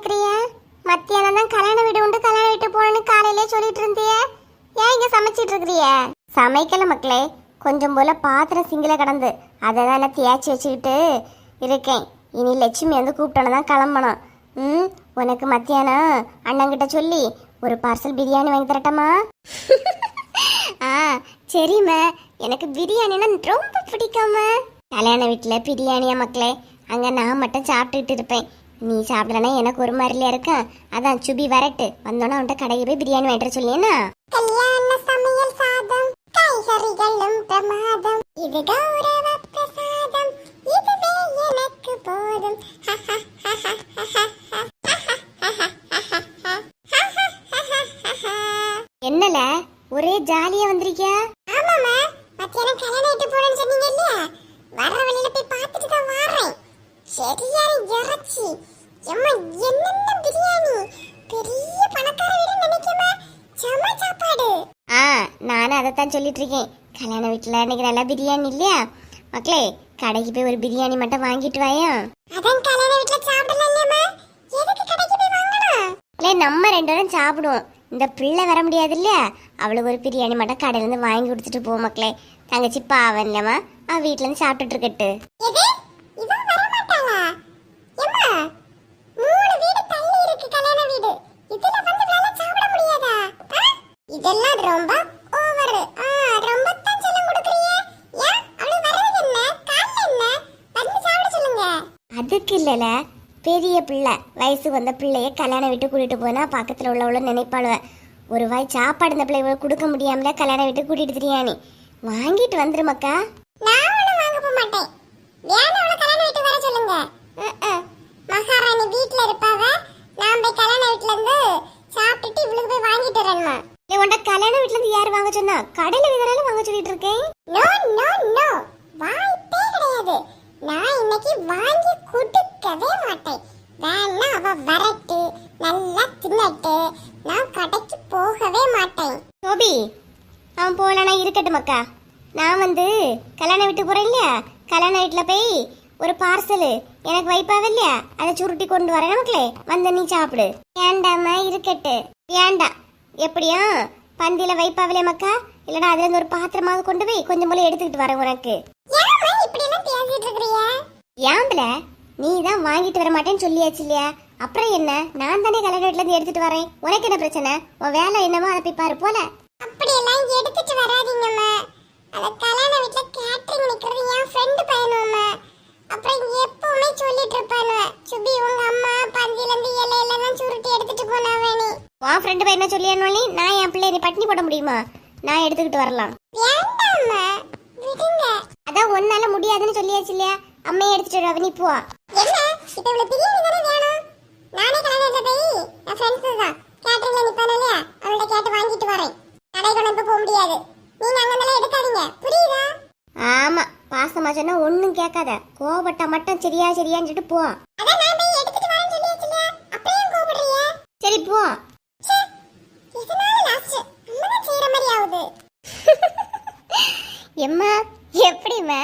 மத்தியானம் தான் கல்யாண வீடு உண்டு கல்யாண வீட்டு போகணும்னு காலையிலே சொல்லிட்டு இருந்தியே. ஏன் இங்க சமைச்சிட்டு இருக்கிறிய? சமைக்கல மக்களே. கொஞ்சம் போல பாத்திரம் சிங்கில கிடந்து அதை தான் நான் தேய்ச்சி வச்சுக்கிட்டு இருக்கேன். இனி லட்சுமி வந்து கூப்பிட்டோன்னு தான் கிளம்பணும். ம் உனக்கு மத்தியானம் அண்ணங்கிட்ட சொல்லி ஒரு பார்சல் பிரியாணி வாங்கி தரட்டமா? ஆ சரிம்மா எனக்கு பிரியாணினா ரொம்ப பிடிக்கும்மா. கல்யாண வீட்டில் பிரியாணியா மக்களே? அங்கே நான் மட்டும் சாப்பிட்டுட்டு இருப்பேன். நீ சாப்பிடலனா எனக்கு ஒரு மாதிரில இருக்கும் அதான் சுபி வரட்டு வந்தோன்னா அவன்கிட்ட கடைக்கு போய் பிரியாணி வாங்கிட்டு சொல்லியேனா கல்யாண சமையல் சாதம் காய்கறிகளும் பிரமாதம் இது கௌரவ பிரசாதம் இதுவே எனக்கு போதும் என்னல ஒரே ஜாலியா வந்திருக்கியா ஆமாமா மத்தியானம் கல்யாணம் ஆயிட்டு போறேன்னு சொன்னீங்க இல்லையா வர வழியில போய் பார்த்துட்டு தான் வரேன் சரியான இறைச்சி எம்மா என்னென்ன பிரியாணி பெரிய பணக்கார வீடு நினைக்கமா செம சாப்பாடு ஆ நானும் அதைத்தான் சொல்லிட்டு இருக்கேன் கல்யாண வீட்டுல இன்னைக்கு நல்லா பிரியாணி இல்லையா? மக்களே கடைக்கு போய் ஒரு பிரியாணி மட்டும் வாங்கிட்டு வாயா? அதான் கல்யாண வீட்டுல சாப்பிடலாம் இல்லையம்மா எதுக்கு கடைக்கு போய் வாங்கணும்? இல்லை நம்ம ரெண்டு பேரும் சாப்பிடுவோம். இந்த பிள்ளை வர முடியாது இல்லையா? அவளுக்கு ஒரு பிரியாணி மட்டும் கடையில இருந்து வாங்கி கொடுத்துட்டு போ மக்களே. தங்கச்சி பாவம் இல்லம்மா. அவ வீட்ல இருந்து சாப்பிட்டுட்டு இருக்கட்டு. இதெல்லாம் ரொம்ப ஓவர் ரொம்ப தான் செல்லம் கொடுக்குறீங்க ஏன் அவளுக்கு வர்றது என்ன காரணம் என்ன வந்து சாப்பிட சொல்லுங்க அதுக்கு இல்லல? பெரிய பிள்ளை. வயசு வந்த பிள்ளைய கல்யாணம் விட்டு கூட்டிட்டு போனா பக்கத்துல உள்ளவள நினைப்பாளுவ. ஒரு வாய் சாப்பாடு இந்த பிள்ளை கொடுக்க முடியாமல கல்யாணம் விட்டு கூட்டிட்டு திரியானி வாங்கிட்டு வந்துருமக்கா நான் ஒண்ணும் வாங்க போக மாட்டேன். வேணும் அவளை கல்யாணம் விட்டு வர சொல்லுங்க. மகாராணி வீட்ல இருப்பாவ. நான் போய் கல்யாண வீட்ல இருந்து சாப்பிட்டுட்டு இவளுக்கு போய் வாங்கிட்டு வரேன்மா நீ உன்ட கல்யாண வீட்ல இருந்து யார் வாங்க சொன்னா? கடையில விதறால வாங்க சொல்லிட்டு இருக்கேன். நோ நோ நோ வாய்ப்பே கிடையாது. நான் இன்னைக்கு வாங்கி கொடுக்கவே மாட்டேன். வேணா அவ வரட்டு நல்லா தின்னட்டு நான் கடைக்கு போகவே மாட்டேன். கோபி அவன் போகலனா இருக்கட்டும் மக்கா நான் வந்து கல்யாணம் விட்டு போறேன் இல்லையா? கல்யாண வீட்டில் போய் ஒரு பார்சலு எனக்கு வைப்பாவ இல்லையா? அதை சுருட்டி கொண்டு வரேன் நமக்குலே வந்து நீ சாப்பிடு. வேண்டாம இருக்கட்டு. வேண்டாம் எப்படியா பந்தியில வைப்பாவிலே மக்கா? இல்லடா அதுல இருந்து ஒரு பாத்திரமாவது கொண்டு போய் கொஞ்சம் போல எடுத்துக்கிட்டு வரேன் உனக்கு. ஏம்பல நீ தான் வாங்கிட்டு வர மாட்டேன்னு சொல்லியாச்சு இல்லையா? அப்புறம் என்ன? நான் தானே கல்யாண வீட்டுல இருந்து எடுத்துட்டு வரேன். உனக்கு என்ன பிரச்சனை? உன் வேலை என்னவோ அதை போய் பாரு போல? அப்படியெல்லாம் எடுத்துட்டு வராதீங்கம்மா. அந்த கல்யாண வீட்ல கேட்டரிங் நிக்கிறது என் ஃப்ரெண்டு பையனும்மா. அப்புறம் எப்பவுமே சொல்லிட்டு இருப்பானு சுபி உங்க அம்மா பந்தில இருந்து இலையெல்லாம் சுருட்டி எடுத்துட்டு போனாவே நீ? உன் ஃப்ரெண்டு பையனை சொல்லியானோலி நான் என் பிள்ளை நீ பட்டினி போட முடியுமா? நான் எடுத்துக்கிட்டு வரலாம். ஒன்னால முடியாதுன்னு சொல்லியாச்சு இல்லையா? அம்மையை எடுத்துட்டு வர நீ போ. என்ன? இப்ப இவ்வளவு பிரியாணி தானே வேணும்? நானே கல்யாணத்துல போய் என் ஃப்ரெண்ட்ஸ் தான். கேட்டரிங்ல நிப்பானே இல்லையா? அவள்கிட்ட கேட்டு வாங்கிட்டு வரேன் கடை கொண்டு போக முடியாது. நீங்க அங்கெல்லாம் எடுக்காதீங்க. புரியுதா? ஆமா பாசமா சொன்னா ஒண்ணும் கேட்காத. கோபப்பட்டா மட்டும் சரியா சரியான்னு சொல்லிட்டு போ. அதான் நான் போய் எடுத்துட்டு வரேன்னு சொல்லியாச்சுல அப்புறம் ஏன் கோபப்படுறீங்க சரி போ. எம்மா எப்படிம்மா?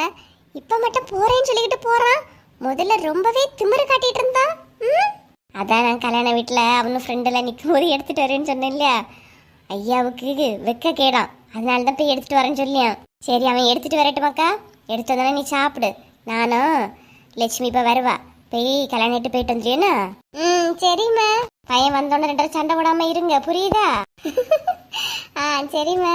இப்போ மட்டும் போறேன்னு சொல்லிக்கிட்டு போறான் முதல்ல ரொம்பவே திமிரு காட்டிட்டு இருந்தான் அதான் நான் கல்யாண வீட்டில் அவனும் ஃப்ரெண்டில் நிற்கும் போது எடுத்துட்டு வரேன்னு சொன்னேன் இல்லையா? ஐயாவுக்கு வெக்க கேடான் அதனால தான் போய் எடுத்துட்டு வரேன்னு சொல்லியான் சரி அவன் எடுத்துட்டு வரட்டுமாக்கா எடுத்து வந்தானே நீ சாப்பிடு. நானும் லட்சுமி இப்போ வருவா. போய் கல்யாணிட்டு போயிட்டு வந்துடுவேனா ம் சரிம்மா. பையன் வந்தோடனே ரெண்டரை சண்டை போடாம இருங்க. புரியுதா? ஆ சரிம்மா.